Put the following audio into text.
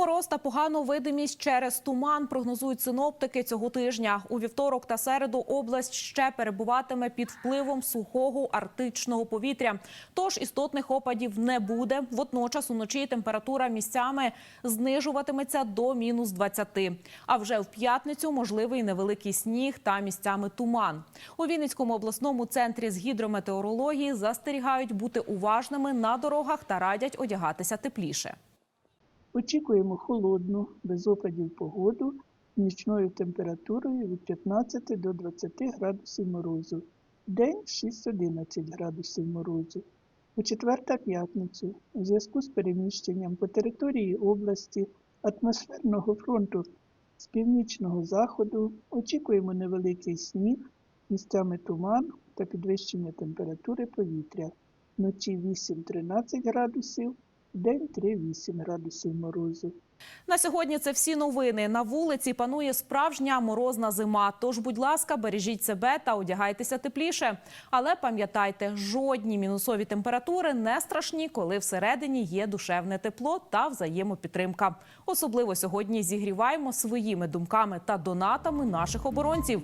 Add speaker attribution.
Speaker 1: Мороз та погану видимість через туман прогнозують синоптики цього тижня. У вівторок та середу область ще перебуватиме під впливом сухого арктичного повітря. Тож істотних опадів не буде. Водночас уночі температура місцями знижуватиметься до мінус 20. А вже в п'ятницю можливий невеликий сніг та місцями туман. У Вінницькому обласному центрі з гідрометеорології застерігають бути уважними на дорогах та радять одягатися тепліше.
Speaker 2: Очікуємо холодну, без опадів погоду нічною температурою від 15 до 20 градусів морозу. День 6-11 градусів морозу. У четвер та п'ятницю у зв'язку з переміщенням по території області атмосферного фронту з північного заходу очікуємо невеликий сніг, місцями туман та підвищення температури повітря. Вночі 8-13 градусів, день 3-8 градусів морозу.
Speaker 1: На сьогодні це всі новини. На вулиці панує справжня морозна зима. Тож, будь ласка, бережіть себе та одягайтеся тепліше. Але пам'ятайте, жодні мінусові температури не страшні, коли всередині є душевне тепло та взаємопідтримка. Особливо сьогодні зігріваємо своїми думками та донатами наших оборонців.